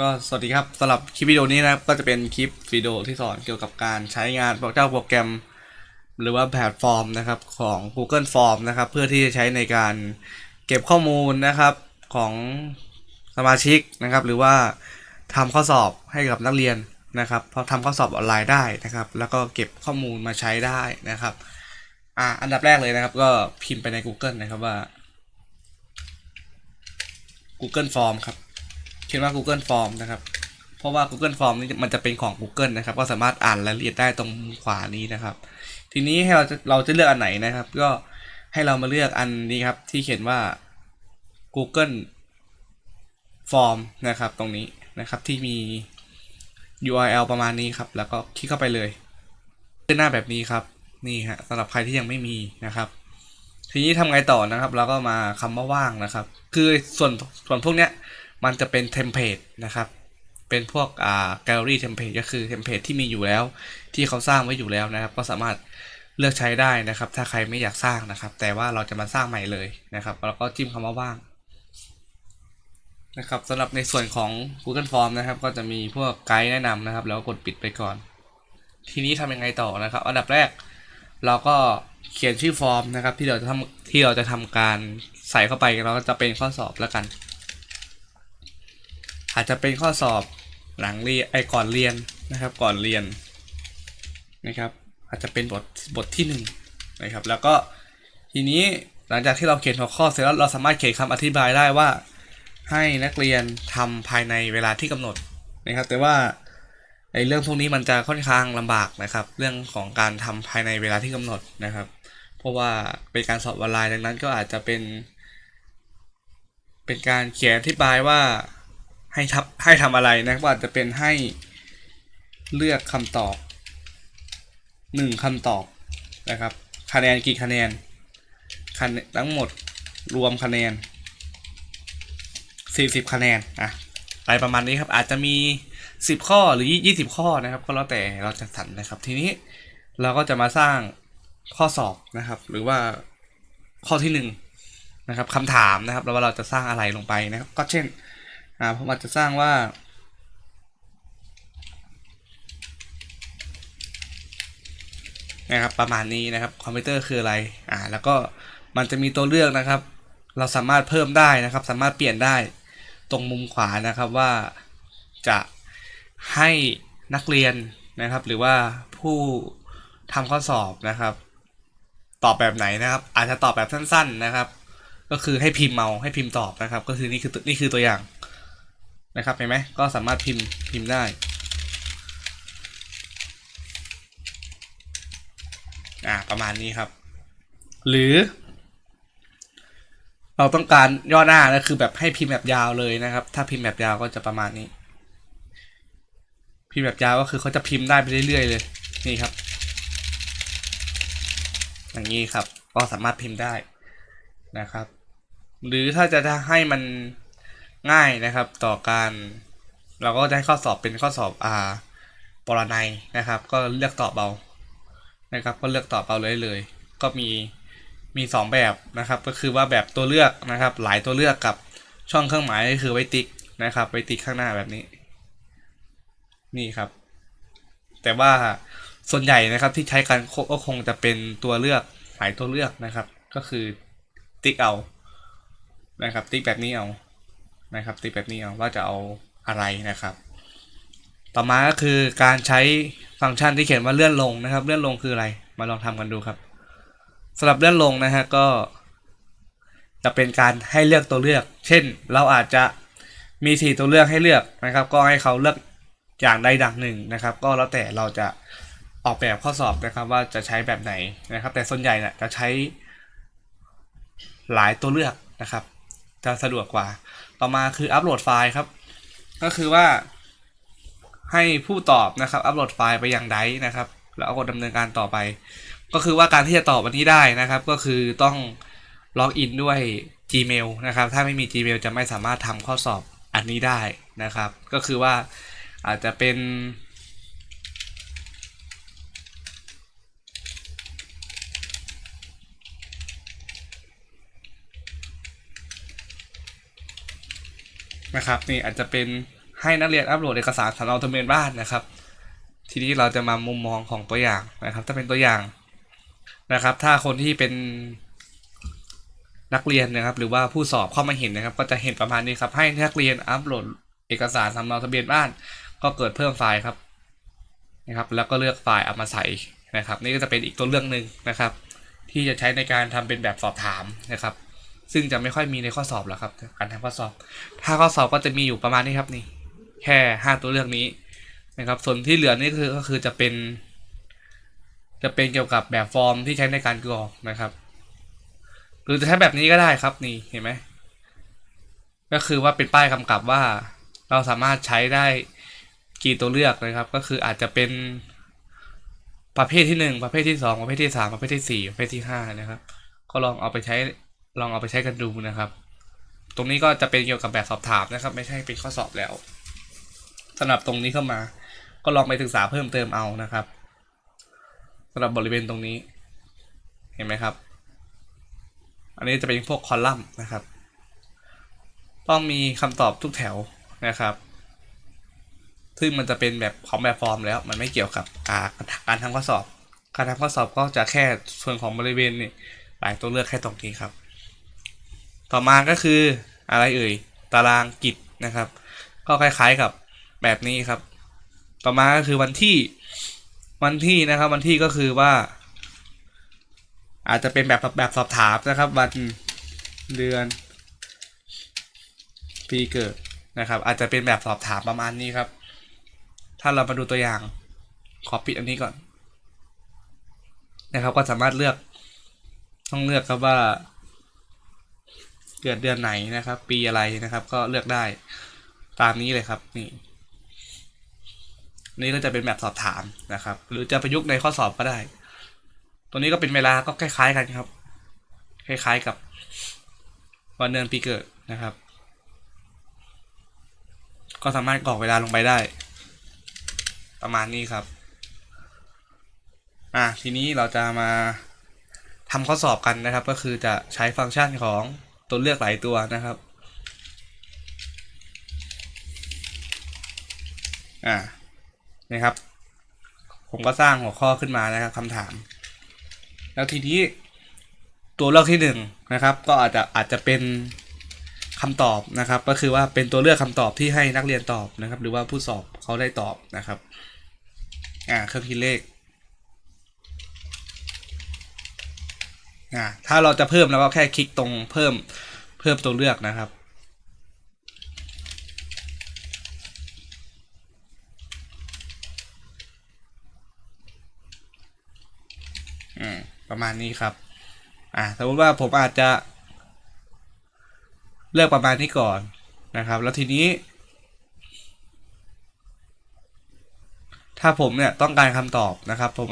ก็สวัสดีครับสำหรับคลิปวิดีโอนี้นะครับก็จะเป็นคลิปวิดีโอที่สอนเกี่ยวกับการใช้งานเจ้าโปรแกรม หรือว่าแพลตฟอร์มนะครับของ Google Form นะครับ เพื่อที่จะใช้ในการเก็บข้อมูลนะครับของสมาชิกนะครับ หรือว่าทำข้อสอบให้กับนักเรียนนะครับพอทำข้อสอบออนไลน์ได้นะครับ แล้วก็เก็บข้อมูลมาใช้ได้นะครับอ่าอันดับแรกเลยนะครับ ก็พิมพ์ไปใน Google นะครับว่า Google Form ครับ เขียนว่า Google Form นะครับ เพราะว่า Google Form นี่มันจะเป็นของ Google นะครับ ก็สามารถอ่านรายละเอียดได้ตรงขวานี้นะครับ ทีนี้ให้เราจะเราจะเลือกอันไหนนะครับ ก็ให้เรามาเลือกอันนี้ครับ ที่เขียนว่า Google Form นะครับ ตรงนี้นะครับที่มี URL ประมาณนี้ครับ แล้วก็คลิกเข้าไปเลยขึ้นหน้าแบบนี้ครับนี่ฮะสำหรับใครที่ยังไม่มีนะครับ ทีนี้ทำไงต่อนะครับ เราก็มาคำว่าว่างนะครับ คือส่วนส่วนพวกเนี้ย มันจะเป็นเทมเพลตนะครับ เป็นพวกอ่าแกลเลอรี่เทมเพลตก็คือเทมเพลตที่มีอยู่แล้ว ที่เขาสร้างไว้อยู่แล้วนะครับ ก็สามารถเลือกใช้ได้นะครับ ถ้าใครไม่อยากสร้างนะครับ แต่ว่าเราจะมาสร้างใหม่เลยนะครับ แล้วก็จิ้มคำว่าว่างนะครับสำหรับในส่วนของ Google Form นะครับ ก็จะมีพวกไกด์แนะนำนะครับ แล้วก็กดปิดไปก่อน ทีนี้ทำยังไงต่อนะครับ อันดับแรก เราก็เขียนชื่อฟอร์มนะครับ ที่เราจะทำที่เราจะทำการใส่เข้าไปเราก็จะเป็นข้อสอบแล้วกัน อาจจะเป็นข้อสอบหลังเรียนไอ้ก่อนเรียนนะครับ ก่อนเรียนนะครับอาจจะเป็นบทบทที่หนึ่งนะครับแล้วก็ทีนี้หลังจากที่เราเขียนหัวข้อเสร็จแล้วเราสามารถเขียนคำอธิบายได้ว่า ให้นักเรียนทำภายในเวลาที่กำหนดนะครับ แต่ว่าไอ้เรื่องพวกนี้มันจะค่อนข้างลำบากนะครับ เรื่องของการทำภายในเวลาที่กำหนดนะครับ เพราะว่าเป็นการสอบออนไลน์ดังนั้นก็อาจจะเป็น เป็นการเขียนอธิบายว่า ให้ทำให้ทำอะไรนะครับอาจจะเป็นให้เลือกคำตอบหนึ่งคำตอบนะครับคะแนนกี่คะแนนคะแนนทั้งหมดรวมคะแนน 40 คะแนนอะอะไรประมาณนี้ครับอาจจะมี 10 ข้อหรือ 20 ข้อนะครับก็แล้วแต่เราจะสันนะครับทีนี้เราก็จะมาสร้างข้อสอบนะครับ หรือว่าข้อที่1นะครับคำถามนะครับแล้วว่าเราจะสร้างอะไรลงไปนะครับ ก็เช่น อ่าผมอาจจะสร้างว่านะครับประมาณนี้นะครับคอมพิวเตอร์คืออะไรอ่าแล้วก็มันจะมีตัวเลือกนะครับ เราสามารถเพิ่มได้นะครับ สามารถเปลี่ยนได้ตรงมุมขวานะครับว่าจะให้นักเรียนนะครับ หรือว่าผู้ทำข้อสอบนะครับ ตอบแบบไหนนะครับ อาจจะตอบแบบสั้น ๆนะครับ ก็คือให้พิมพ์เมาให้พิมพ์ตอบนะครับ ก็คือนี่คือนี่คือตัวอย่าง นะครับเห็นไหมก็สามารถพิมพ์พิมพ์ได้อ่าประมาณนี้ครับ หรือ เราต้องการย่อหน้านะคือแบบให้พิมพ์แบบยาวเลยนะครับ ถ้าพิมพ์แบบยาวก็จะประมาณนี้ พิมพ์แบบยาวก็คือเขาจะพิมพ์ได้ไปเรื่อยๆเลยนี่ครับ อย่างนี้ครับ ก็สามารถพิมพ์ได้นะครับ หรือถ้าจะให้มัน ง่ายนะครับ ต่อการ เราก็จะให้ข้อสอบเป็นข้อสอบอ่าปรนัยนะครับ ก็เลือกตอบเบานะครับ ก็เลือกตอบเบาเลยเลย ก็มีมีสองแบบนะครับ ก็คือว่าแบบตัวเลือกนะครับ หลายตัวเลือกกับช่องเครื่องหมายก็คือไว้ติ๊กนะครับ ไว้ติ๊กข้างหน้าแบบนี้ นี่ครับ แต่ว่าส่วนใหญ่นะครับที่ใช้กันก็คงจะเป็นตัวเลือกหลายตัวเลือกนะครับ ก็คือติ๊กเอานะครับ ติ๊กแบบนี้เอา นะครับติ๊กแบบนี้เอาว่าจะเอาอะไรนะครับ ต่อมาก็คือการใช้ฟังก์ชันที่เขียนว่าเลื่อนลงนะครับ เลื่อนลงคืออะไร มาลองทำกันดูครับสำหรับเลื่อนลงนะฮะก็ จะเป็นการให้เลือกตัวเลือก เช่น เราอาจจะมีสี่ตัวเลือกให้เลือกนะครับ ก็ให้เขาเลือกอย่างใดดังหนึ่งนะครับ ก็แล้วแต่เราจะออกแบบข้อสอบนะครับว่าจะใช้แบบไหนนะครับ แต่ส่วนใหญ่น่ะจะใช้หลายตัวเลือกนะครับ จะสะดวกกว่า ต่อมาคืออัปโหลดไฟล์ครับ ก็คือว่า ให้ผู้ตอบนะครับอัปโหลดไฟล์ไปยังไดร์นะครับ แล้วกดดำเนินการต่อไป ก็คือว่าการที่จะตอบวันนี้ได้นะครับ ก็คือต้องล็อกอินด้วย Gmail นะครับ ถ้าไม่มี Gmail จะไม่สามารถทำข้อสอบอันนี้ได้นะครับ ก็คือว่าอาจจะเป็น นะครับนี่อาจจะเป็นให้นักเรียนอัปโหลดเอกสารสำเนาทะเบียนบ้านนะครับ ทีนี้เราจะมามุมมองของตัวอย่างนะครับ ถ้าเป็นตัวอย่างนะครับ ถ้าคนที่เป็นนักเรียนนะครับ หรือว่าผู้สอบเข้ามาเห็นนะครับ ก็จะเห็นประมาณนี้ครับ ให้นักเรียนอัปโหลดเอกสารสำเนาทะเบียนบ้าน ก็เกิดเพิ่มไฟล์ครับนะครับ แล้วก็เลือกไฟล์เอามาใส่นะครับ นี่ก็จะเป็นอีกตัวเรื่องหนึ่งนะครับ ที่จะใช้ในการทำเป็นแบบสอบถามนะครับ ซึ่งจะไม่ค่อยมีในข้อสอบหรอกครับการทำข้อสอบ ถ้าข้อสอบก็จะมีอยู่ประมาณนี้ครับนี่ แค่ห้าตัวเลือกนี้นะครับ ส่วนที่เหลือนี่คือก็คือจะเป็น จะเป็นเกี่ยวกับแบบฟอร์มที่ใช้ในการกรอกนะครับ หรือจะใช้แบบนี้ก็ได้ครับนี่เห็นไหมก็คือว่าเป็นป้ายกำกับว่าเราสามารถใช้ได้กี่ตัวเลือกนะครับ ก็คืออาจจะเป็นประเภทที่หนึ่งประเภทที่สองประเภทที่สามประเภทที่สี่ประเภทที่ห้านะครับ ก็ลองเอาไปใช้ ลองเอาไปใช้กันดูนะครับ ตรงนี้ก็จะเป็นเกี่ยวกับแบบสอบถามนะครับ ไม่ใช่เป็นข้อสอบแล้วสำหรับตรงนี้เข้ามา ก็ลองไปศึกษาเพิ่มเติมเอานะครับสำหรับบริเวณตรงนี้ เห็นไหมครับ อันนี้จะเป็นพวกคอลัมน์นะครับ ต้องมีคำตอบทุกแถวนะครับ ซึ่งมันจะเป็นแบบของแบบฟอร์มแล้ว มันไม่เกี่ยวกับการทำข้อสอบ การทำข้อสอบก็จะแค่ส่วนของบริเวณนี่หลายตัวเลือกแค่ตรงนี้ครับ ต่อมาก็คืออะไรเอ่ย ตารางกิจนะครับ ก็คล้ายๆกับแบบนี้ครับ ต่อมาก็คือวันที่วันที่นะครับ วันที่ก็คือว่า อาจจะเป็นแบบแบบสอบถามนะครับ วันเดือนปีเกิดนะครับ อาจจะเป็นแบบสอบถามประมาณนี้ครับ ถ้าเรามาดูตัวอย่างขอปิดอันนี้ก่อนนะครับ ก็สามารถเลือกต้องเลือกครับว่า เกิดเดือนไหนนะครับ ปีอะไรนะครับ ก็เลือกได้ตามนี้เลยครับนี่นี่ก็จะเป็นแบบสอบถามนะครับ หรือจะประยุกต์ในข้อสอบก็ได้ ตัวนี้ก็เป็นเวลาก็คล้าย ๆ กันครับ คล้าย ๆกับวันเดือนปีเกิดนะครับ ก็สามารถกรอกเวลาลงไปได้ ประมาณนี้ครับ อะทีนี้เราจะมาทำข้อสอบกันนะครับ ก็คือจะใช้ฟังก์ชันของ ตัวเลือกหลายตัวนะครับ อ่านะครับ ผมก็สร้างหัวข้อขึ้นมานะครับคำถาม แล้วทีนี้ตัวเลือกที่หนึ่งนะครับ ก็อาจจะอาจจะเป็นคำตอบนะครับ ก็คือว่าเป็นตัวเลือกคำตอบที่ให้นักเรียนตอบนะครับ หรือว่าผู้สอบเขาได้ตอบนะครับ อ่าเครื่องคิดเลข อ่าถ้าเราจะเพิ่มเราก็แค่คลิกตรงเพิ่มเพิ่มตัวเลือกนะครับประมาณนี้ครับ อ่าสมมติว่าผมอาจจะ เลือกประมาณนี้ก่อนนะครับ แล้วทีนี้ ถ้าผมเนี่ยต้องการคำตอบนะครับ ผม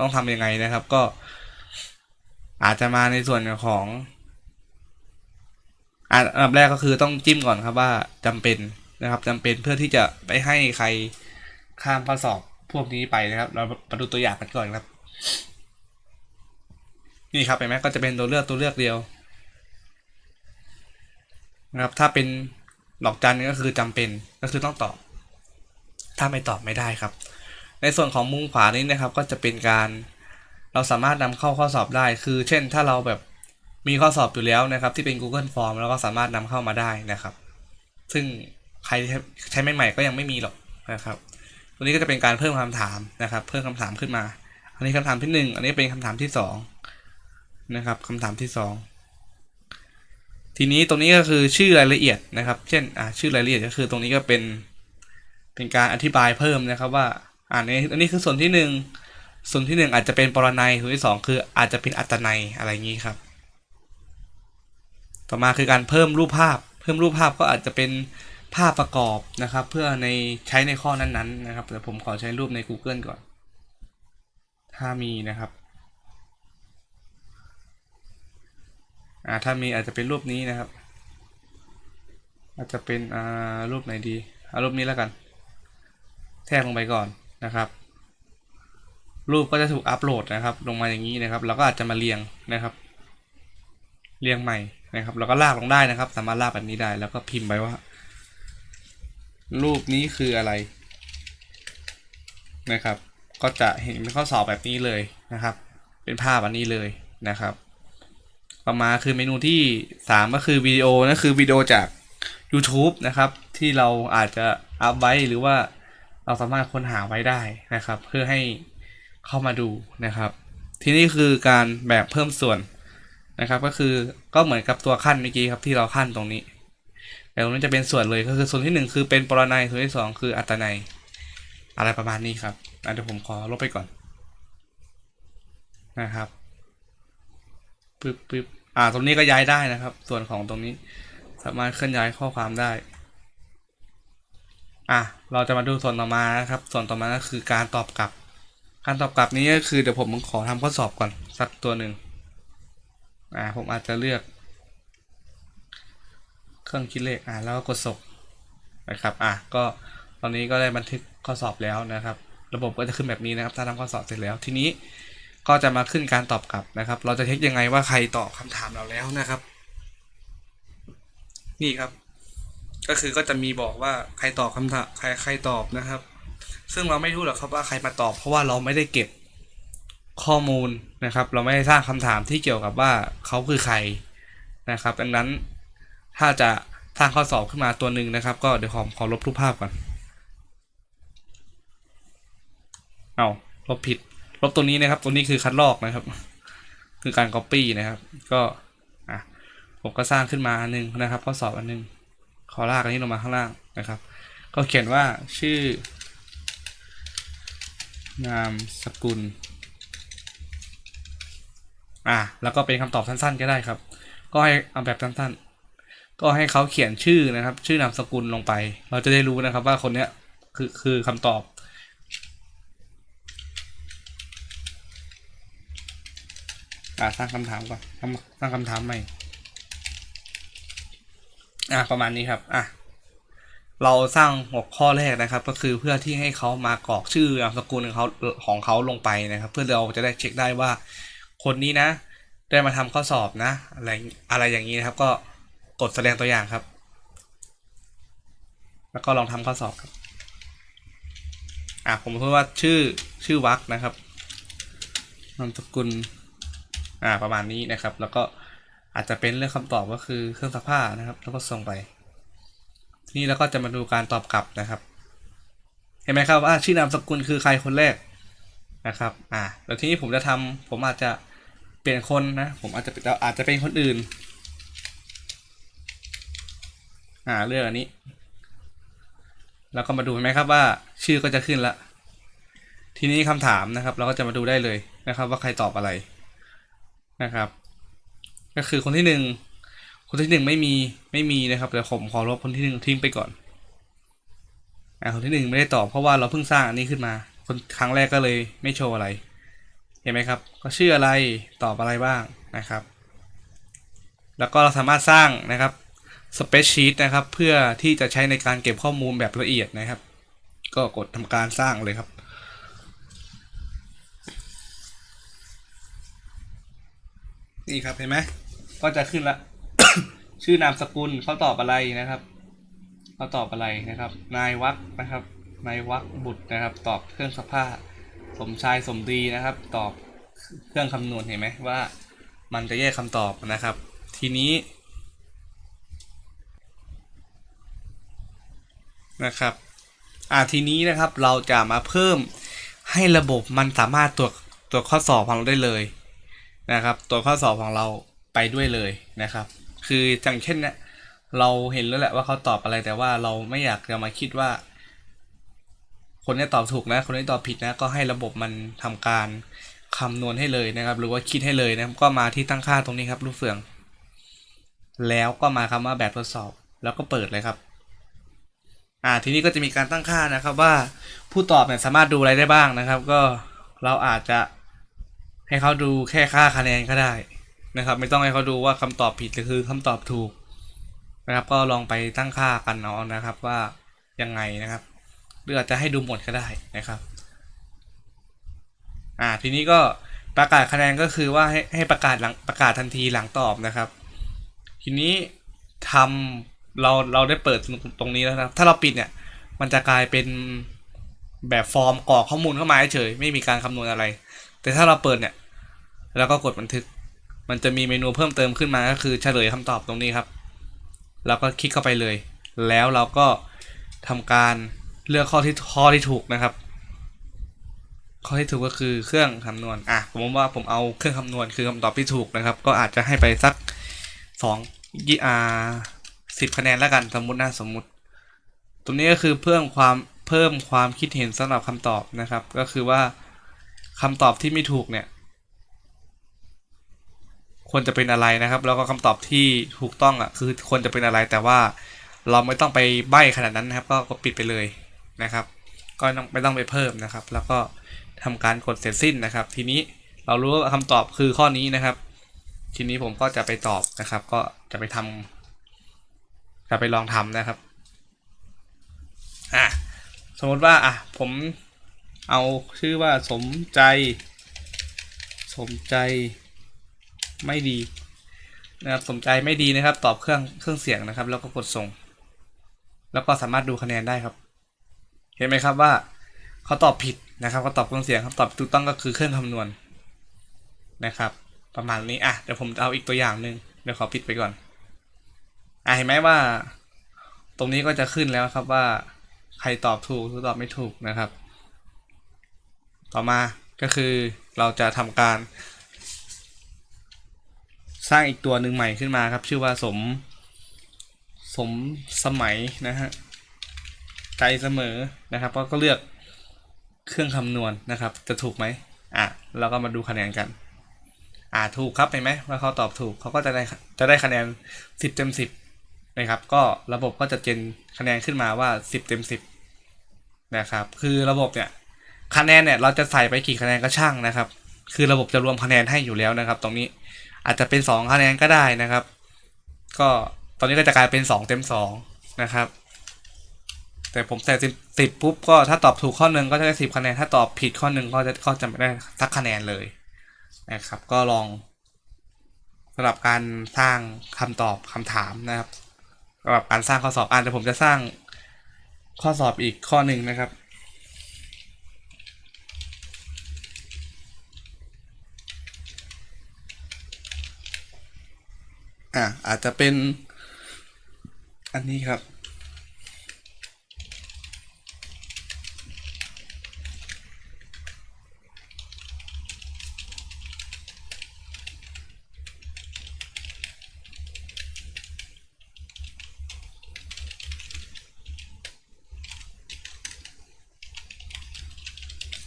ต้องทำยังไงนะครับ ก็ อาจจะมาในส่วนของอันดับแรกก็คือต้องจิ้มก่อนครับว่าจำเป็นนะครับจำเป็นเพื่อที่จะไปให้ใครข้ามข้อสอบพวกนี้ไปนะครับ เรามาดูตัวอย่างกันก่อนครับ นี่ครับเห็นไหมก็จะเป็นตัวเลือกตัวเลือกเดียวนะครับ ถ้าเป็นดอกจันก็คือจำเป็นก็คือต้องตอบ ถ้าไม่ตอบไม่ได้ครับ ในส่วนของมุมขวานี้นะครับ ก็จะเป็นการ เราสามารถนำเข้าข้อสอบได้ คือ เช่น ถ้าเราแบบมีข้อสอบอยู่แล้วนะครับ ที่เป็น Google Form แล้วก็สามารถนำเข้ามาได้นะครับ ซึ่งใครใช้ใหม่ๆก็ยังไม่มีหรอกนะครับ ตัวนี้ก็จะเป็นการเพิ่มคำถามนะครับ เพิ่มคำถามขึ้นมา อันนี้คำถามที่หนึ่งอันนี้เป็นคำถามที่สองนะครับคำถามที่สองทีนี้ตรงนี้ก็คือชื่อรายละเอียดนะครับ เช่นอ่าชื่อรายละเอียดก็คือตรงนี้ก็เป็นเป็นการอธิบายเพิ่มนะครับว่าอ่านี้อันนี้คือส่วนที่หนึ่ง ส่วนที่หนึ่งอาจจะเป็นปรนัยส่วนที่สองคืออาจจะเป็นอัตนัยอะไรอย่างนี้ครับ ต่อมาคือการเพิ่มรูปภาพ เพิ่มรูปภาพก็อาจจะเป็นภาพประกอบนะครับ เพื่อในใช้ในข้อนั้นๆนะครับแต่ผมขอใช้รูปใน Google ก่อน ถ้ามีนะครับอ่าถ้ามีอาจจะเป็นรูปนี้นะครับ อาจจะเป็นอ่ารูปไหนดีเอารูปนี้แล้วกัน แทรกลงไปก่อนนะครับ รูปก็จะถูกอัปโหลดนะครับ ลงมาอย่างนี้นะครับเราก็อาจจะมาเรียงนะครับ เรียงใหม่นะครับเราก็ลากลงได้นะครับ สามารถลากแบบนี้ได้ แล้วก็พิมพ์ไปว่า รูปนี้คืออะไรนะครับ ก็จะเห็นเป็นข้อสอบแบบนี้เลยนะครับ เป็นภาพอันนี้เลยนะครับ ต่อมาคือเมนูที่สามก็คือวิดีโอนั่นคือวิดีโอจาก YouTube นะครับ ที่เราอาจจะอัพไว้หรือว่าเราสามารถค้นหาไว้ได้นะครับ เพื่อให้ เข้ามาดูนะครับ ที่นี่คือการแบบเพิ่มส่วนนะครับ ก็คือก็เหมือนกับตัวขั้นเมื่อกี้ครับที่เราขั้นตรงนี้ แต่ตรงนี้จะเป็นส่วนเลยก็คือส่วนที่หนึ่งคือเป็นปรนัยส่วนที่สองคืออัตนัย อะไรประมาณนี้ครับอะเดี๋ยวผมขอลบไปก่อนนะครับปึ๊บปึ๊บอ่าตรงนี้ก็ย้ายได้นะครับ ส่วนของตรงนี้สามารถเคลื่อนย้ายข้อความได้ อะเราจะมาดูส่วนต่อมานะครับ ส่วนต่อมาก็คือการตอบกลับ การตอบกลับนี้ก็คือเดี๋ยวผมขอทำข้อสอบก่อนสักตัวหนึ่งอ่าผมอาจจะเลือก เครื่องคิดเลขอ่าแล้วก็กดส่งนะครับอะก็ตอนนี้ก็ได้บันทึกข้อสอบแล้วนะครับ ระบบก็จะขึ้นแบบนี้นะครับ ถ้าทำข้อสอบเสร็จแล้วทีนี้ก็จะมาขึ้นการตอบกลับนะครับ เราจะเช็คยังไงว่าใครตอบคำถามเราแล้วนะครับ นี่ครับ ก็คือก็จะมีบอกว่าใครตอบคำถามใครใครตอบนะครับ ซึ่งเราไม่รู้หรอกครับว่าใครมาตอบ เพราะว่าเราไม่ได้เก็บข้อมูลนะครับ เราไม่ได้สร้างคำถามที่เกี่ยวกับว่าเขาคือใครนะครับ ดังนั้นถ้าจะสร้างข้อสอบขึ้นมาตัวหนึ่งนะครับ ก็เดี๋ยวขอขอลบรูปภาพก่อน เอาลบผิด ลบตัวนี้นะครับ ตัวนี้คือคัดลอกนะครับ คือการ copy นะครับ ก็อะผมก็สร้างขึ้นมาอันหนึงนะครับ ข้อสอบอันหนึงขอลากอันนี้ลงมาข้างล่างนะครับ ก็เขียนว่าชื่อ นามสกุล อะ แล้วก็เป็นคำตอบสั้นๆ ก็ได้ครับ ก็ให้เอาแบบสั้นๆ ก็ให้เขาเขียนชื่อนะครับ ชื่อนามสกุลลงไป เราจะได้รู้นะครับว่าคนเนี้ยคือคือคำตอบอะสร้างคำถามก่อนสร้างคำถามใหม่ อะประมาณนี้ครับ อะ เราสร้างหัวข้อแรกนะครับ ก็คือเพื่อที่ให้เขามากรอกชื่อนามสกุลของเขาของเขาลงไปนะครับ เพื่อเราจะได้เช็คได้ว่า คนนี้นะ ได้มาทำข้อสอบนะ อะไรอะไรอย่างนี้นะครับ ก็กดแสดงตัวอย่างครับ แล้วก็ลองทำข้อสอบครับอะผมพูดว่าชื่อชื่อวักนะครับนามสกุลอ่าประมาณนี้นะครับ แล้วก็อาจจะเป็นเรื่องคำตอบก็คือเครื่องซักผ้านะครับ แล้วก็ส่งไป นี้เราก็จะมาดูการตอบกลับนะครับ เห็นไหมครับว่าชื่อนามสกุลคือใครคนแรกนะครับ อ่าแล้วทีนี้ผมจะทำผมอาจจะเปลี่ยนคนนะ ผมอาจจะอาจจะเป็นคนอื่น อ่าเลือกอันนี้ แล้วก็มาดูเห็นไหมครับว่าชื่อก็จะขึ้นละ ทีนี้คำถามนะครับ เราก็จะมาดูได้เลยนะครับ ว่าใครตอบอะไรนะครับ ก็คือคนที่หนึ่ง คนที่หนึ่งไม่มีไม่มีนะครับแต่ผมขอลบคนที่หนึ่งทิ้งไปก่อนอ่าคนที่หนึ่งไม่ได้ตอบเพราะว่าเราเพิ่งสร้างอันนี้ขึ้นมา คนครั้งแรกก็เลยไม่โชว์อะไร เห็นไหมครับ ก็ชื่ออะไรตอบอะไรบ้างนะครับ แล้วก็เราสามารถสร้างนะครับสเปซชีตนะครับ เพื่อที่จะใช้ในการเก็บข้อมูลแบบละเอียดนะครับ ก็กดทำการสร้างเลยครับนี่ครับเห็นไหมก็จะขึ้นละ ชื่อนามสกุลเขาตอบอะไรนะครับเขาตอบอะไรนะครับ นายวักนะครับนายวักบุตรนะครับ ตอบเครื่องซักผ้าสมชายสมดีนะครับ ตอบเครื่องคำนวณเห็นไหมว่า มันจะแยกคำตอบนะครับ ทีนี้นะครับอ่าทีนี้นะครับเราจะมาเพิ่มให้ระบบมันสามารถตรวจตรวจข้อสอบของเราได้เลยนะครับ ตัวข้อสอบของเราไปด้วยเลยนะครับ คืออย่างเช่นเนี่ยเราเห็นแล้วแหละว่าเขาตอบอะไรแต่ว่าเราไม่อยากจะมาคิดว่า คนนี้ตอบถูกนะ คนนี้ตอบผิดนะ ก็ให้ระบบมันทำการคำนวณให้เลยนะครับ หรือว่าคิดให้เลยนะครับ ก็มาที่ตั้งค่าตรงนี้ครับลูกเฟือง แล้วก็มาคำว่าแบบทดสอบ แล้วก็เปิดเลยครับ อ่าทีนี้ก็จะมีการตั้งค่านะครับว่าผู้ตอบเนี่ยสามารถดูอะไรได้บ้างนะครับ ก็เราอาจจะให้เขาดูแค่ค่าคะแนนก็ได้ นะครับ ไม่ต้องให้เขาดูว่าคำตอบผิดหรือคือคำตอบถูกนะครับ ก็ลองไปตั้งค่ากันเอาะนะครับว่ายังไงนะครับ หรืออาจจะให้ดูหมดก็ได้นะครับอ่าทีนี้ก็ประกาศคะแนนก็คือว่าให้ให้ประกาศหลังประกาศทันทีหลังตอบนะครับ ทีนี้ทำเราเราได้เปิดตรงนี้แล้วนะถ้าเราปิดเนี่ยมันจะกลายเป็นแบบฟอร์มกรอกข้อมูลเข้ามาเฉยไม่มีการคำนวณอะไร แต่ถ้าเราเปิดเนี่ย แล้วก็กดบันทึก มันจะมีเมนูเพิ่มเติมขึ้นมาก็คือเฉลยคำตอบตรงนี้ครับ แล้วก็คลิกเข้าไปเลย แล้วเราก็ทำการเลือกข้อที่ข้อที่ถูกนะครับ ข้อที่ถูกก็คือเครื่องคำนวณอะผมว่าผมเอาเครื่องคำนวณคือคำตอบที่ถูกนะครับ ก็อาจจะให้ไปสักสองยี่อาสิบคะแนนแล้วกันสมมุตินะสมมุติ ตรงนี้ก็คือเพิ่มความเพิ่มความคิดเห็นสำหรับคำตอบนะครับ ก็คือว่าคำตอบที่ไม่ถูกเนี่ย ควรจะเป็นอะไรนะครับ แล้วก็คำตอบที่ถูกต้องอะคือควรจะเป็นอะไรแต่ว่าเราไม่ต้องไปใบ้ขนาดนั้นนะครับ ก็กปิดไปเลยนะครับ ก็ไม่ต้องไปเพิ่มนะครับ แล้วก็ทำการกดเสร็จสิ้นนะครับ ทีนี้เรารู้ว่าคำตอบคือข้อนี้นะครับ ทีนี้ผมก็จะไปตอบนะครับ ก็จะไปทำจะไปลองทำนะครับอะสมมติว่าอะผมเอาชื่อว่าสมใจ สมใจ ไม่ดีนะครับสมใจไม่ดีนะครับ ตอบเครื่องเครื่องเสียงนะครับ แล้วก็กดส่ง แล้วก็สามารถดูคะแนนได้ครับ เห็นไหมครับว่าเขาตอบผิดนะครับเขาตอบเครื่องเสียงคำตอบถูกต้องก็คือเครื่องคำนวณนะครับ ประมาณนี้อะเดี๋ยวผมเอาอีกตัวอย่างหนึ่งเดี๋ยวขอปิดไปก่อนอะเห็นไหมว่า ตรงนี้ก็จะขึ้นแล้วครับว่า ใครตอบถูกหรือตอบไม่ถูกนะครับ ต่อมาก็คือเราจะทำการ สร้างอีกตัวหนึ่งใหม่ขึ้นมาครับ ชื่อว่าสม สมสมัยนะฮะใจเสมอนะครับก็เลือกเครื่องคำนวณนะครับ จะถูกไหมอะเราก็มาดูคะแนนกัน อ่าถูกครับเห็นไหมว่าเขาตอบถูกเขาก็จะได้จะได้คะแนน 10 เต็ม 10 นะครับ ก็ระบบก็จะเจนคะแนนขึ้นมาว่า 10 เต็ม 10 นะครับ คือระบบเนี่ยคะแนนเนี่ยเราจะใส่ไปกี่คะแนนก็ช่างนะครับ คือระบบจะรวมคะแนนให้อยู่แล้วนะครับ ตรงนี้ อาจจะเป็น 2 คะแนนก็ได้นะครับ ก็ตอนนี้ก็จะกลายเป็น 2 เต็ม 2 นะครับ แต่ผมใส่สิบปุ๊บก็ถ้าตอบถูกข้อหนึ่งก็จะได้สิบคะแนน ถ้าตอบผิดข้อหนึ่งก็จะก็จะไม่ได้สักคะแนนเลยนะครับ ก็ลองสำหรับการสร้างคำตอบคำถามนะครับสำหรับการสร้างข้อสอบอ่านแต่ผมจะสร้างข้อสอบอีกข้อหนึ่งนะครับ อะอาจจะเป็น อันนี้ครับ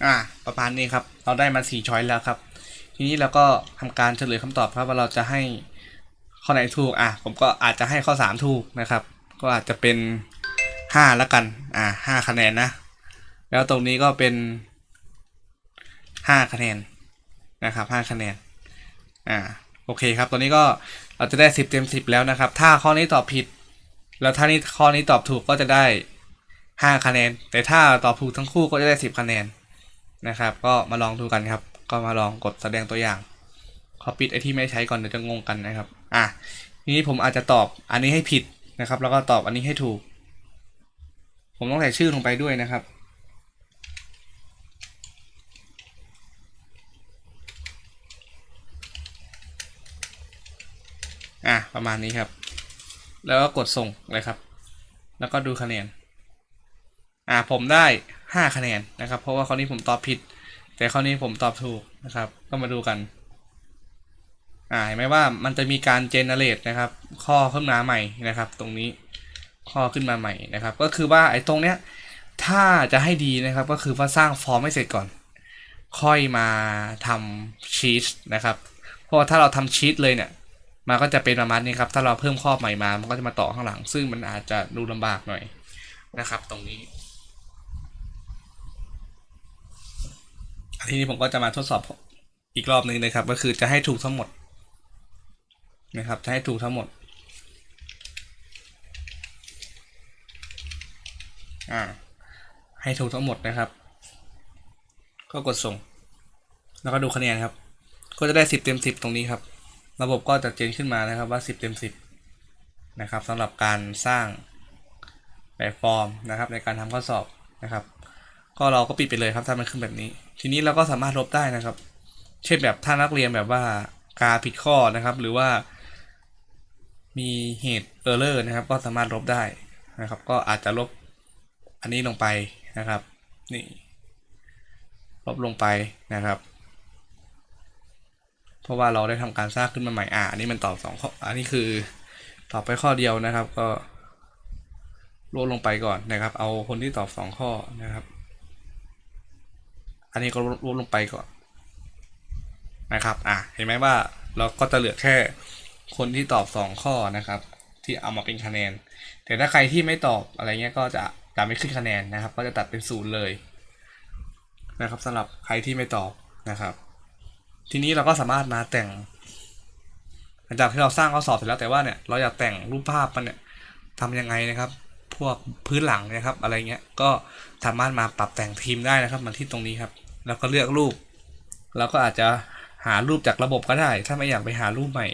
อ่า ประมาณนี้ครับ เราได้มาสี่ช้อยแล้วครับ ทีนี้เราก็ทำการเฉลยคำตอบครับว่าเราจะให้ ข้อไหนถูกอะผมก็อาจจะให้ข้อสามถูกนะครับ ก็อาจจะเป็นห้าแล้วกันอ่าห้าคะแนนนะ แล้วตรงนี้ก็เป็นห้าคะแนนนะครับห้าคะแนนอ่าโอเคครับตัวนี้ก็เราจะได้สิบเต็มสิบแล้วนะครับ ถ้าข้อนี้ตอบผิด แล้วถ้านี้ข้อนี้ตอบถูกก็จะได้ห้าคะแนน แต่ถ้าตอบถูกทั้งคู่ก็จะได้สิบคะแนนนะครับ ก็มาลองดูกันครับ ก็มาลองกดแสดงตัวอย่าง ขอปิดไอที่ไม่ใช้ก่อนเดี๋ยวจะงงกันนะครับ อะทีนี้ผมอาจจะตอบอันนี้ให้ผิดนะครับ แล้วก็ตอบอันนี้ให้ถูก ผมต้องใส่ชื่อลงไปด้วยนะครับอะประมาณนี้ครับ แล้วก็กดส่งเลยครับ แล้วก็ดูคะแนน อ่าผมได้ห้าคะแนนนะครับ เพราะว่าข้อนี้ผมตอบผิด แต่ข้อนี้ผมตอบถูกนะครับ ก็มาดูกัน อ่าเห็นไหมว่ามันจะมีการเจเนเรตนะครับ ข้อขึ้นมาใหม่นะครับ ตรงนี้ข้อขึ้นมาใหม่นะครับ ก็คือว่าไอ้ตรงเนี้ยถ้าจะให้ดีนะครับ ก็คือว่าสร้างฟอร์มให้เสร็จก่อน ค่อยมาทำชีตนะครับ เพราะว่าถ้าเราทำชีตเลยเนี่ยมันก็จะเป็นประมาณนี้ครับ ถ้าเราเพิ่มข้อใหม่มา มันก็จะมาต่อข้างหลัง ซึ่งมันอาจจะดูลำบากหน่อยนะครับ ตรงนี้ ทีนี้ผมก็จะมาทดสอบอีกรอบหนึ่งนะครับ ก็คือจะให้ถูกทั้งหมด นะครับให้ถูกทั้งหมด อ่า ให้ถูกทั้งหมดนะครับ ก็กดส่ง แล้วก็ดูคะแนนครับ ก็จะได้สิบเต็มสิบตรงนี้ครับ ระบบก็จะเจนขึ้นมานะครับว่าสิบเต็มสิบนะครับสำหรับการสร้างแบบฟอร์มนะครับ ในการทำข้อสอบนะครับ ก็เราก็ปิดไปเลยครับถ้ามันขึ้นแบบนี้ ทีนี้เราก็สามารถลบได้นะครับ เช่นแบบถ้านักเรียนแบบว่ากาผิดข้อนะครับ หรือว่า มีเหตุเออร์เลอร์นะครับ ก็สามารถลบได้นะครับ ก็อาจจะลบอันนี้ลงไปนะครับ นี่ลบลงไปนะครับ เพราะว่าเราได้ทำการสร้างขึ้นมาใหม่อ่าอันนี้มันตอบสองข้ออันนี้คือตอบไปข้อเดียวนะครับ ก็ลดลงไปก่อนนะครับ เอาคนที่ตอบสองข้อนะครับ อันนี้ก็ลดลงไปก่อนนะครับ อะเห็นไหมว่าเราก็จะเหลือแค่ คนที่ตอบสองข้อนะครับ ที่เอามาเป็นคะแนน แต่ถ้าใครที่ไม่ตอบอะไรเงี้ยก็จะจะไม่ขึ้นคะแนนนะครับ ก็จะตัดเป็นศูนย์เลยนะครับสำหรับใครที่ไม่ตอบนะครับ ทีนี้เราก็สามารถมาแต่งหลังจากที่เราสร้างข้อสอบเสร็จแล้วแต่ว่าเนี่ยเราอยากแต่งรูปภาพมันเนี่ยทำยังไงนะครับ พวกพื้นหลังนะครับ อะไรเงี้ยก็สามารถมาปรับแต่งทีมได้นะครับมาที่ตรงนี้ครับ แล้วก็เลือกรูปเราก็อาจจะหารูปจากระบบก็ได้ ถ้าไม่อยากไปหารูปใหม่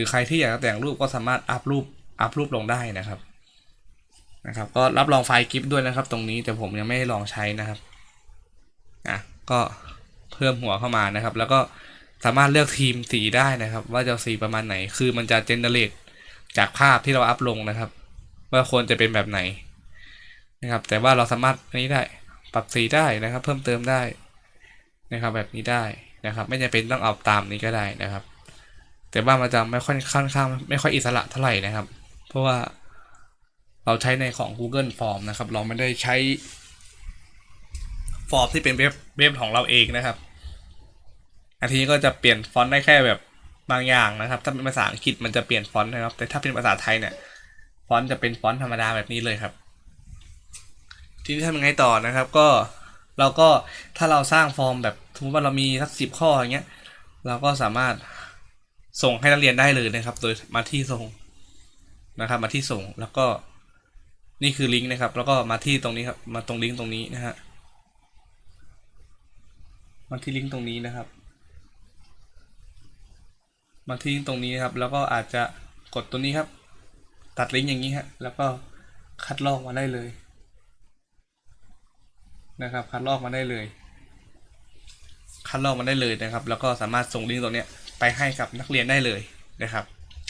รือใครที่อยากจะแต่งรูปก็สามารถอัพรูปอัพรูปลงได้นะครับนะครับ ก็รับรองไฟล์กิฟด้วยนะครับ ตรงนี้แต่ผมยังไม่ได้ลองใช้นะครับอะก็เพิ่มหัวเข้ามานะครับ แล้วก็สามารถเลือกทีมสีได้นะครับ ว่าจะสีประมาณไหน คือมันจะเจเนเรตจากภาพที่เราอัพลงนะครับ ว่าควรจะเป็นแบบไหนนะครับ แต่ว่าเราสามารถนนี้ได้ปรับสีได้นะครับ เพิ่มเติมได้นะครับ แบบนี้ได้นะครับ ไม่จำเป็นต้องเอาตามนี้ก็ได้นะครับ แต่ว่ามันจะไม่ค่อยค่อนข้างไม่ค่อยอิสระเท่าไหร่นะครับ เพราะว่าเราใช้ในของ Google Form นะครับ เราไม่ได้ใช้ฟอร์มที่เป็นเว็บเว็บของเราเองนะครับอันทีนี้ก็จะเปลี่ยนฟอนต์ได้แค่แบบบางอย่างนะครับ ถ้าเป็นภาษาอังกฤษมันจะเปลี่ยนฟอนต์นะครับ แต่ถ้าเป็นภาษาไทยเนี่ยฟอนต์จะเป็นฟอนต์ธรรมดาแบบนี้เลยครับ ทีนี้ทำยังไงต่อนะครับ ก็เราก็ถ้าเราสร้างฟอร์มแบบสมมติว่าเรามีสักสิบข้ออย่างเงี้ย เราก็สามารถ ส่งให้นักเรียนได้เลยนะครับ โดยมาที่ส่งนะครับ มาที่ส่งแล้วก็นี่คือลิงก์นะครับ แล้วก็มาที่ตรงนี้ครับ มาตรงลิงก์ตรงนี้นะฮะมาที่ลิงก์ตรงนี้นะครับ มาที่ลิงก์ตรงนี้นะครับ แล้วก็อาจจะกดตัวนี้ครับ ตัดลิงก์อย่างนี้ฮะแล้วก็คัดลอกมาได้เลยนะครับ คัดลอกมาได้เลย คัดลอกมาได้เลยนะครับ แล้วก็สามารถส่งลิงก์ตัวเนี้ย ไปให้กับนักเรียนได้เลยนะครับ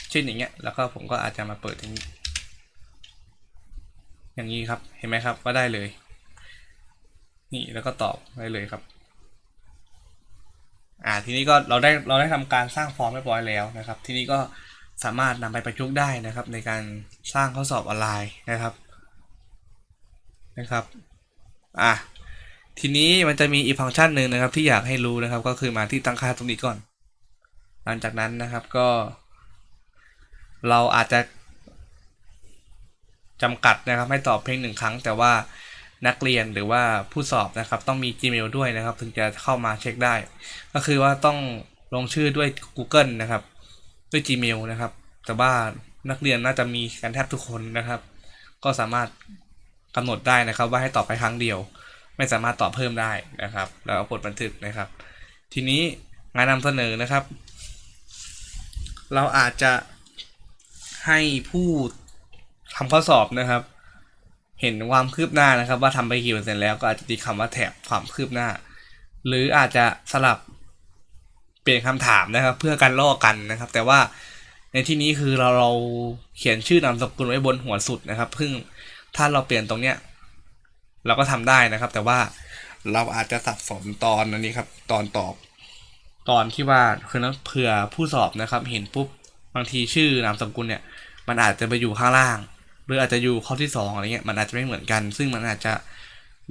เช่นอย่างเงี้ยแล้วก็ผมก็อาจจะมาเปิดอย่างนี้ อย่างนี้ครับเห็นไหมครับว่าได้เลย นี่แล้วก็ตอบได้เลยครับอ่าทีนี้ก็เราได้เราได้ทำการสร้างฟอร์มเรียบร้อยแล้วนะครับ ทีนี้ก็สามารถนำไปประยุกต์ได้นะครับ ในการสร้างข้อสอบออนไลน์นะครับนะครับอะทีนี้มันจะมีอีกฟังก์ชันหนึ่งนะครับที่อยากให้รู้นะครับ ก็คือมาที่ตั้งค่าตรงนี้ก่อน หลังจากนั้นนะครับก็ เราอาจจะจำกัดนะครับให้ตอบเพียงหนึ่งครั้ง แต่ว่านักเรียนหรือว่าผู้สอบนะครับ ต้องมี Gmail ด้วยนะครับ ถึงจะเข้ามาเช็คได้ ก็คือว่าต้องลงชื่อด้วย Google นะครับ ด้วย Gmail นะครับ แต่ว่านักเรียนน่าจะมีกันแทบทุกคนนะครับ ก็สามารถกำหนดได้นะครับ ว่าให้ตอบไปครั้งเดียว ไม่สามารถตอบเพิ่มได้นะครับ แล้วกดบันทึกนะครับ ทีนี้งานนำเสนอนะครับ เราอาจจะให้ผู้ทำข้อสอบนะครับ เห็นความคืบหน้านะครับ ว่าทำไปกี่เปอร์เซ็นต์แล้วก็อาจจะติดคำว่าแถบความคืบหน้า หรืออาจจะสลับเปลี่ยนคำถามนะครับ เพื่อการลอกกันนะครับ แต่ว่าในที่นี้คือเราเราเขียนชื่อนามสกุลไว้บนหัวสุดนะครับซึ่งถ้าเราเปลี่ยนตรงเนี้ยเราก็ทำได้นะครับ แต่ว่าเราอาจจะสับสนตอนอันนี้ครับ ตอนตอบ ตอนที่ว่าคือนักเผื่อผู้สอบนะครับ เห็นปุ๊บบางทีชื่อนามสกุลเนี่ย มันอาจจะไปอยู่ข้างล่าง หรืออาจจะอยู่ข้อที่สองอะไรเงี้ยมันอาจจะไม่เหมือนกัน ซึ่งมันอาจจะ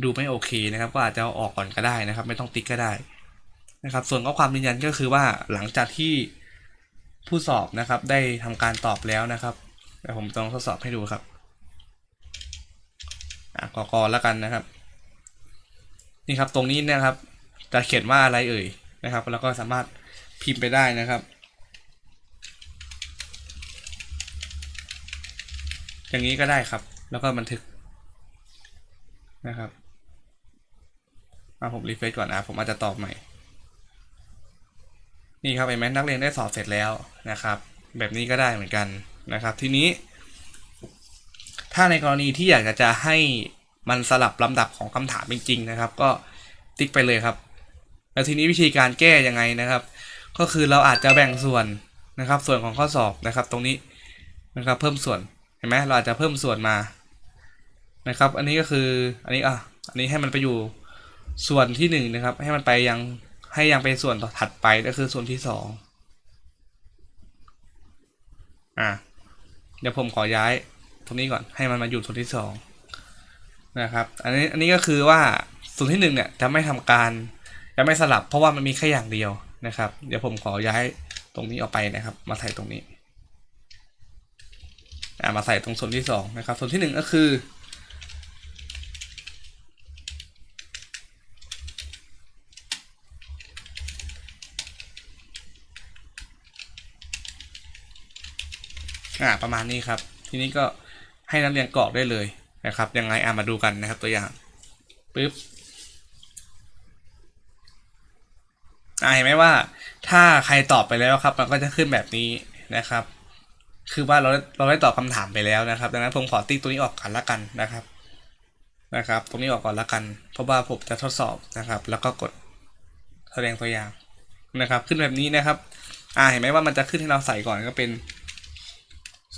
ดูไม่โอเคนะครับ ก็อาจจะออกก่อนก็ได้นะครับ ไม่ต้องติ๊กก็ได้นะครับ ส่วนข้อความยืนยันก็คือว่าหลังจากที่ผู้สอบนะครับ ได้ทำการตอบแล้วนะครับเดี๋ยวผมต้องทดสอบให้ดูครับอะกอกอแล้วกันนะครับ นี่ครับตรงนี้นะครับ จะเขียนว่าอะไรเอ่ย นะครับ แล้วก็สามารถพิมพ์ไปได้นะครับอย่างนี้ก็ได้ครับ แล้วก็บันทึกนะครับมาผมรีเฟรชก่อนนะ ผมอาจจะตอบใหม่ นี่ครับเห็นไหมนักเรียนได้สอบเสร็จแล้วนะครับ แบบนี้ก็ได้เหมือนกันนะครับ ทีนี้ ถ้าในกรณีที่อยากจะให้มันสลับลำดับของคำถามจริงๆนะครับ ก็ติ๊กไปเลยครับ แล้วทีนี้วิธีการแก้ยังไงนะครับ ก็คือเราอาจจะแบ่งส่วนนะครับ ส่วนของข้อสอบนะครับ ตรงนี้นะครับ เพิ่มส่วนเห็นไหมเราอาจจะเพิ่มส่วนมานะครับ อันนี้ก็คืออันนี้อะอันนี้ให้มันไปอยู่ส่วนที่หนึ่งนะครับ ให้มันไปยังให้ยังไปส่วนถัดไปก็คือส่วนที่สองอะเดี๋ยวผมขอย้ายตรงนี้ก่อนให้มันมาอยู่ส่วนที่สองนะครับ อันนี้อันนี้ก็คือว่าส่วนที่หนึ่งเนี่ยจะไม่ทำการ จะไม่สลับเพราะว่ามันมีแค่อย่างเดียวนะครับ เดี๋ยวผมขอย้ายตรงนี้ออกไปนะครับ มาใส่ตรงนี้อ่ามาใส่ตรงส่วนที่สองนะครับ ส่วนที่หนึ่งก็คือ อ่าประมาณนี้ครับ ทีนี้ก็ให้นักเรียนกรอกได้เลยนะครับ ยังไงอ่ามาดูกันนะครับตัวอย่างปึ๊บ อ่าเห็นไหมว่า ถ้าใครตอบไปแล้วครับ มันก็จะขึ้นแบบนี้นะครับ คือว่าเราเราได้ตอบคำถามไปแล้วนะครับ ดังนั้นผมขอติ๊กตัวนี้ออกก่อนละกันนะครับ นะครับ ตรงนี้ออกก่อนละกัน เพราะว่าผมจะทดสอบนะครับ แล้วก็กดแสดงตัวอย่างนะครับ ขึ้นแบบนี้นะครับ อ่าเห็นไหมว่ามันจะขึ้นให้เราใส่ก่อนก็เป็น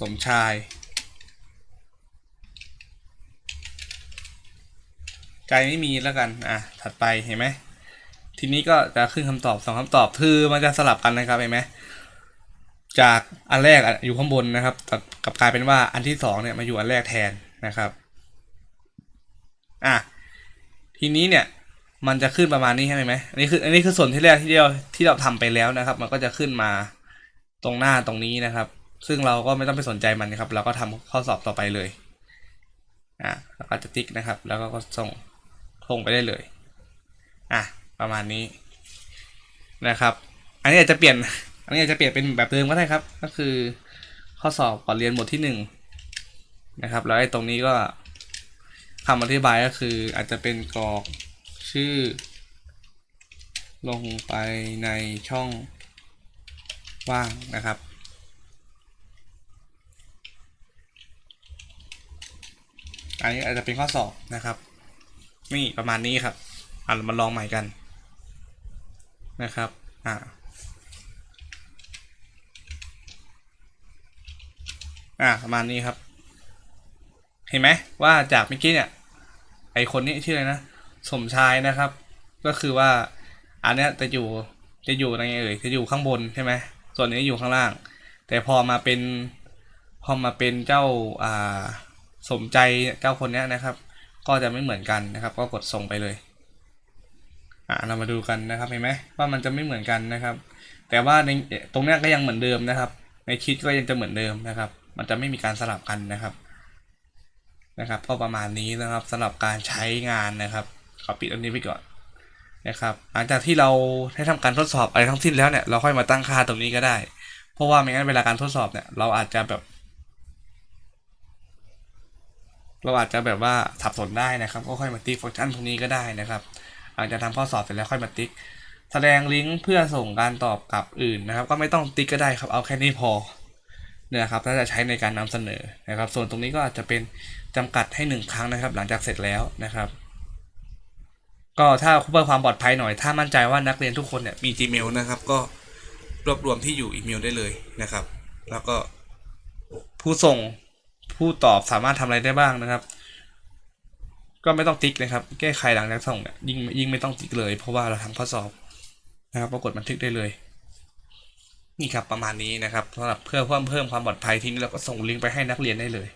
สมชายใจไม่มีแล้วกัน อะ ถัดไปเห็นไหม ทีนี้ก็จะขึ้นคำตอบสองคำตอบคือมันจะสลับกันนะครับเห็นไหมจากอันแรกอยู่ข้างบนนะครับกับกลายเป็นว่าอันที่สองเนี่ยมาอยู่อันแรกแทนนะครับอะทีนี้เนี่ยมันจะขึ้นประมาณนี้ใช่ไหมอันนี้คืออันนี้คือส่วนที่แรกที่เราที่เราทำไปแล้วนะครับ มันก็จะขึ้นมาตรงหน้าตรงนี้นะครับ ซึ่งเราก็ไม่ต้องไปสนใจมันนะครับ เราก็ทำข้อสอบต่อไปเลย อะแล้วก็จะติ๊กนะครับ แล้วก็ส่งส่งไปได้เลย อะ ประมาณนี้นะครับ อันนี้อาจจะเปลี่ยน อันนี้อาจจะเปลี่ยนเป็นแบบเดิมก็ได้ครับ ก็คือข้อสอบก่อนเรียนบทที่หนึ่งนะครับ แล้วไอ้ตรงนี้ก็คำอธิบายก็คืออาจจะเป็นกรอกชื่อ ลงไปในช่องว่างนะครับ อันนี้อาจจะเป็นข้อสอบนะครับ นี่ประมาณนี้ครับอะมาลองใหม่กัน นะครับ อ่า อ่าประมาณนี้ครับ เห็นไหมว่าจากเมื่อกี้เนี่ย ไอคนนี้ชื่ออะไรนะ สมชายนะครับ ก็คือว่า อันเนี้ยจะอยู่ จะอยู่ในไงเอ่ย จะอยู่ข้างบนใช่ไหม ส่วนนี้อยู่ข้างล่าง แต่พอมาเป็น พอมาเป็นเจ้า อ่า สมใจเจ้าคนเนี้ยนะครับ ก็จะไม่เหมือนกันนะครับ ก็กดส่งไปเลย เรามาดูกันนะครับเห็นไหมว่ามันจะไม่เหมือนกันนะครับ แต่ว่าในตรงนี้ก็ยังเหมือนเดิมนะครับ ในคิดก็ยังจะเหมือนเดิมนะครับ มันจะไม่มีการสลับกันนะครับนะครับ ก็ประมาณนี้นะครับสำหรับการใช้งานนะครับขอปิดอันนี้ไปก่อนนะครับหลังจากที่เราได้ทำการทดสอบอะไรทั้งสิ้นแล้วเนี่ยเราค่อยมาตั้งค่าตรงนี้ก็ได้ เพราะว่าไม่งั้นเวลาการทดสอบเนี่ยเราอาจจะแบบ เราอาจจะแบบว่าสับสนได้นะครับ ก็ค่อยมาติ๊กฟังก์ชันตรงนี้ก็ได้นะครับ ลังจากทำข้อสอบเสร็จแล้วค่อยมาติ๊ก แสดงลิงก์เพื่อส่งการตอบกลับอื่นนะครับ ก็ไม่ต้องติ๊กก็ได้ครับเอาแค่นี้พอเนี่ยครับถ้าจะใช้ในการนำเสนอนะครับ ส่วนตรงนี้ก็อาจจะเป็นจำกัดให้หนึ่งครั้งนะครับ หลังจากเสร็จแล้วนะครับ ก็ถ้าเพื่อความปลอดภัยหน่อย ถ้ามั่นใจว่านักเรียนทุกคนเนี่ยมี Gmail นะครับ ก็รวบรวมที่อยู่อีเมลได้เลยนะครับ แล้วก็ผู้ส่งผู้ตอบสามารถทำอะไรได้บ้างนะครับ ก็ไม่ต้องติ๊กนะครับ แก้ไขหลังจากส่งเนี่ยยิ่งยิ่งไม่ต้องติ๊กเลย เพราะว่าเราทำข้อสอบนะครับปรากฏบันทึกได้เลย นี่ครับประมาณนี้นะครับสำหรับเพื่อเพิ่มเพิ่มความปลอดภัยทีนี้เราก็ส่งลิงก์ไปให้นักเรียนได้เลย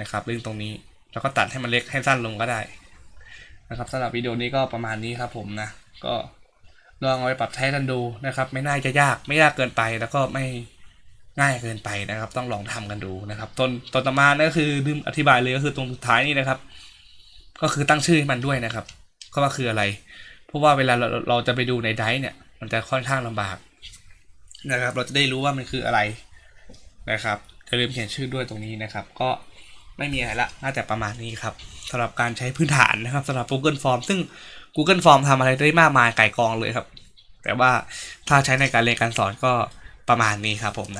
นะครับลิงก์ตรงนี้แล้วก็ตัดให้มันเล็กให้สั้นลงก็ได้ นะครับสำหรับวิดีโอนี้ก็ประมาณนี้ครับผมนะ ก็ลองเอาไปปรับใช้กันดูนะครับ ไม่น่าจะยากไม่ยากเกินไปแล้วก็ไม่ง่ายเกินไปนะครับ ต้องลองทำกันดูนะครับต้นตอนต่อมานั่นก็คือลืมอธิบายเลยก็คือตรงสุดท้ายนี่นะครับ ก็คือตั้งชื่อให้มันด้วยนะครับก็ว่าคืออะไร เพราะว่าเวลาเราเราจะไปดูในไดร์เนี่ย มันจะค่อนข้างลำบากนะครับ เราจะได้รู้ว่ามันคืออะไรนะครับจะลืมเขียนชื่อด้วยตรงนี้นะครับ ก็ไม่มีอะไรละน่าจะประมาณนี้ครับสำหรับการใช้พื้นฐานนะครับสำหรับ Google Form ซึ่ง Google Form ทำอะไรได้มากมายไก่กองเลยครับ แต่ว่าถ้าใช้ในการเรียนการสอนก็ประมาณนี้ครับผมนะ